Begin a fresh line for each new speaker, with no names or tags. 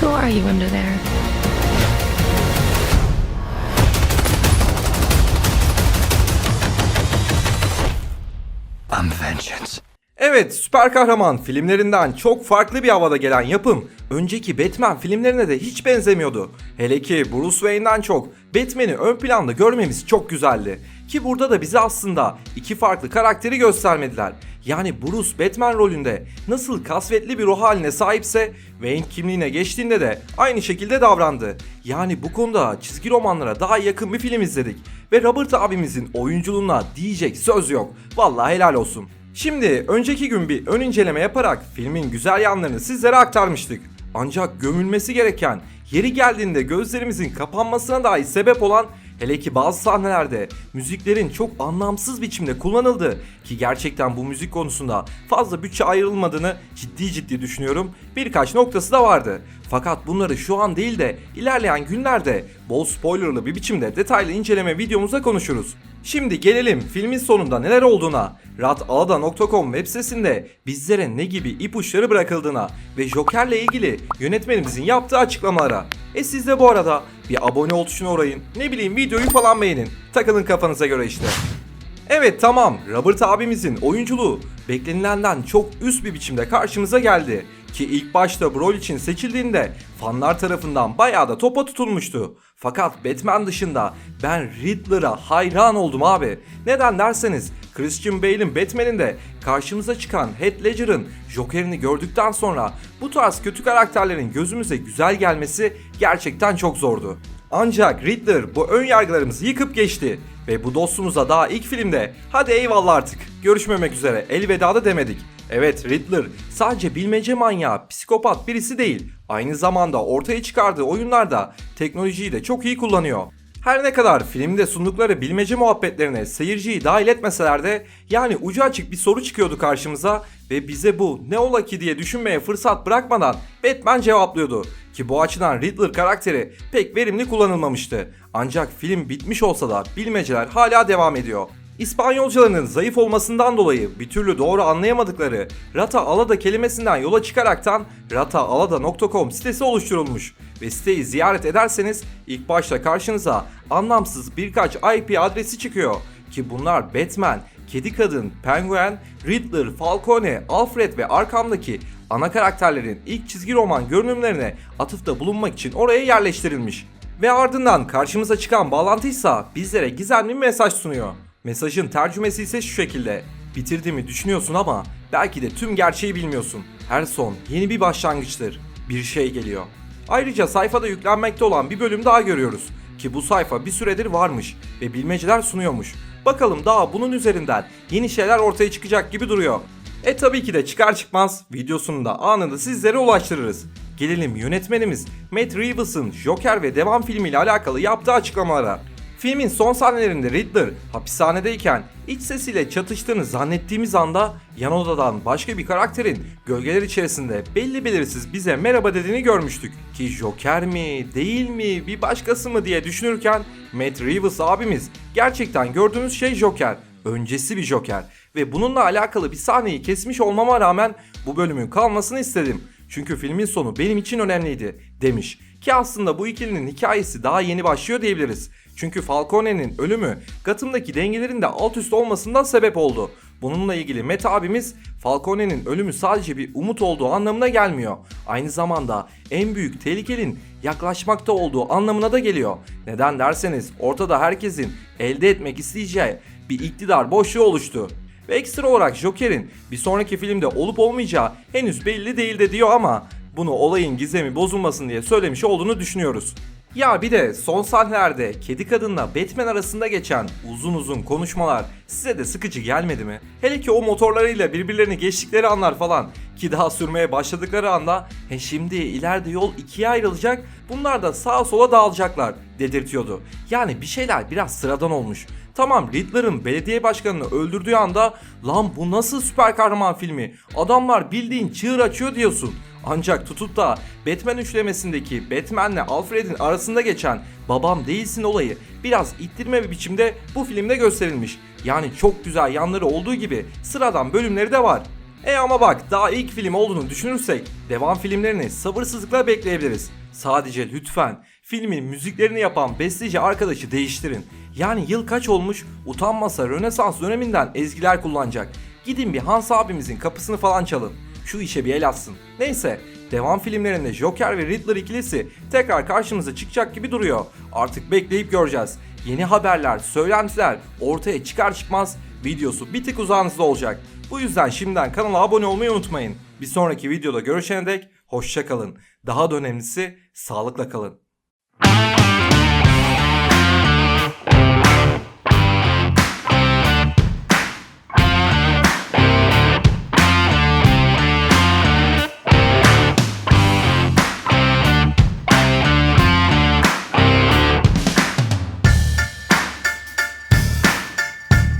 Who are you under there?
I'm vengeance.
Evet, süper kahraman filmlerinden çok farklı bir havada gelen yapım, önceki Batman filmlerine de hiç benzemiyordu. Hele ki Bruce Wayne'den çok Batman'i ön planda görmemiz çok güzeldi. Ki burada da bize aslında iki farklı karakteri göstermediler. Yani Bruce Batman rolünde nasıl kasvetli bir ruh haline sahipse Wayne kimliğine geçtiğinde de aynı şekilde davrandı. Yani bu konuda çizgi romanlara daha yakın bir film izledik. Ve Robert abimizin oyunculuğuna diyecek söz yok. Vallahi helal olsun. Şimdi önceki gün bir ön inceleme yaparak filmin güzel yanlarını sizlere aktarmıştık. Ancak gömülmesi gereken, yeri geldiğinde gözlerimizin kapanmasına dahi sebep olan hele ki bazı sahnelerde müziklerin çok anlamsız biçimde kullanıldığı ki gerçekten bu müzik konusunda fazla bütçe ayrılmadığını ciddi ciddi düşünüyorum. Birkaç noktası da vardı. Fakat bunları şu an değil de ilerleyen günlerde bol spoilerlı bir biçimde detaylı inceleme videomuzda konuşuruz. Şimdi gelelim filmin sonunda neler olduğuna, ratalada.com web sitesinde bizlere ne gibi ipuçları bırakıldığına ve Joker'le ilgili yönetmenimizin yaptığı açıklamalara. E siz de bu arada bir abone ol tuşuna uğrayın, ne bileyim videoyu falan beğenin, takılın kafanıza göre işte. Evet tamam Robert abimizin oyunculuğu beklenilenden çok üst bir biçimde karşımıza geldi. Ki ilk başta bu rol için seçildiğinde fanlar tarafından bayağı da topa tutulmuştu. Fakat Batman dışında ben Riddler'a hayran oldum abi. Neden derseniz Christian Bale'in Batman'inde karşımıza çıkan Heath Ledger'ın Joker'ini gördükten sonra bu tarz kötü karakterlerin gözümüze güzel gelmesi gerçekten çok zordu. Ancak Riddler bu ön yargılarımızı yıkıp geçti ve bu dostumuza daha ilk filmde hadi eyvallah artık görüşmemek üzere elveda da demedik. Evet Riddler sadece bilmece manyağı, psikopat birisi değil. Aynı zamanda ortaya çıkardığı oyunlarda teknolojiyi de çok iyi kullanıyor. Her ne kadar filmde sundukları bilmece muhabbetlerine seyirciyi dahil etmeseler de yani ucu açık bir soru çıkıyordu karşımıza ve bize bu ne ola ki diye düşünmeye fırsat bırakmadan Batman cevaplıyordu. Ki bu açıdan Riddler karakteri pek verimli kullanılmamıştı. Ancak film bitmiş olsa da bilmeceler hala devam ediyor. İspanyolcalarının zayıf olmasından dolayı bir türlü doğru anlayamadıkları Rata Alada kelimesinden yola çıkaraktan rataalada.com sitesi oluşturulmuş ve siteyi ziyaret ederseniz ilk başta karşınıza anlamsız birkaç IP adresi çıkıyor ki bunlar Batman, Kedi Kadın, Penguin, Riddler, Falcone, Alfred ve arkamdaki ana karakterlerin ilk çizgi roman görünümlerine atıfta bulunmak için oraya yerleştirilmiş. Ve ardından karşımıza çıkan bağlantıysa bizlere gizemli bir mesaj sunuyor. Mesajın tercümesi ise şu şekilde. Bitirdiğimi düşünüyorsun ama belki de tüm gerçeği bilmiyorsun. Her son yeni bir başlangıçtır. Bir şey geliyor. Ayrıca sayfada yüklenmekte olan bir bölüm daha görüyoruz. Ki bu sayfa bir süredir varmış ve bilmeceler sunuyormuş. Bakalım daha bunun üzerinden yeni şeyler ortaya çıkacak gibi duruyor. E tabii ki de çıkar çıkmaz videosunu da anında sizlere ulaştırırız. Gelelim yönetmenimiz Matt Reeves'ın Joker ve devam filmiyle alakalı yaptığı açıklamalara. Filmin son sahnelerinde Riddler hapishanedeyken iç sesiyle çatıştığını zannettiğimiz anda yan odadan başka bir karakterin gölgeler içerisinde belli belirsiz bize merhaba dediğini görmüştük. Ki Joker mi, değil mi, bir başkası mı diye düşünürken Matt Reeves abimiz gerçekten gördüğümüz şey Joker. Öncesi bir Joker. Ve bununla alakalı bir sahneyi kesmiş olmama rağmen bu bölümün kalmasını istedim. Çünkü filmin sonu benim için önemliydi demiş. Ki aslında bu ikilinin hikayesi daha yeni başlıyor diyebiliriz. Çünkü Falcone'nin ölümü Gotham'daki dengelerin de alt üst olmasından sebep oldu. Bununla ilgili Matt abimiz Falcone'nin ölümü sadece bir umut olduğu anlamına gelmiyor. Aynı zamanda en büyük tehlikenin yaklaşmakta olduğu anlamına da geliyor. Neden derseniz ortada herkesin elde etmek isteyeceği bir iktidar boşluğu oluştu. Ve ekstra olarak Joker'in bir sonraki filmde olup olmayacağı henüz belli değil de diyor ama bunu olayın gizemi bozulmasın diye söylemiş olduğunu düşünüyoruz. Ya bir de son sahnelerde kedi kadınla Batman arasında geçen uzun uzun konuşmalar size de sıkıcı gelmedi mi? Hele ki o motorlarıyla birbirlerini geçtikleri anlar falan ki daha sürmeye başladıkları anda he şimdi ileride yol ikiye ayrılacak bunlar da sağa sola dağılacaklar dedirtiyordu. Yani bir şeyler biraz sıradan olmuş. Tamam Riddler'ın belediye başkanını öldürdüğü anda lan bu nasıl süper kahraman filmi adamlar bildiğin çığır açıyor diyorsun. Ancak tutup da Batman üçlemesindeki Batman'le Alfred'in arasında geçen babam değilsin olayı biraz ittirme bir biçimde bu filmde gösterilmiş. Yani çok güzel yanları olduğu gibi sıradan bölümleri de var. E ama bak daha ilk film olduğunu düşünürsek devam filmlerini sabırsızlıkla bekleyebiliriz. Sadece lütfen filmin müziklerini yapan besteci arkadaşı değiştirin. Yani yıl kaç olmuş utanmasa Rönesans döneminden ezgiler kullanacak. Gidin bir Hans abimizin kapısını falan çalın. Şu işe bir el atsın. Neyse devam filmlerinde Joker ve Riddler ikilisi tekrar karşımıza çıkacak gibi duruyor. Artık bekleyip göreceğiz. Yeni haberler, söylentiler ortaya çıkar çıkmaz videosu bir tık uzağınızda olacak. Bu yüzden şimdiden kanala abone olmayı unutmayın. Bir sonraki videoda görüşene dek hoşça kalın. Daha da önemlisi sağlıkla kalın.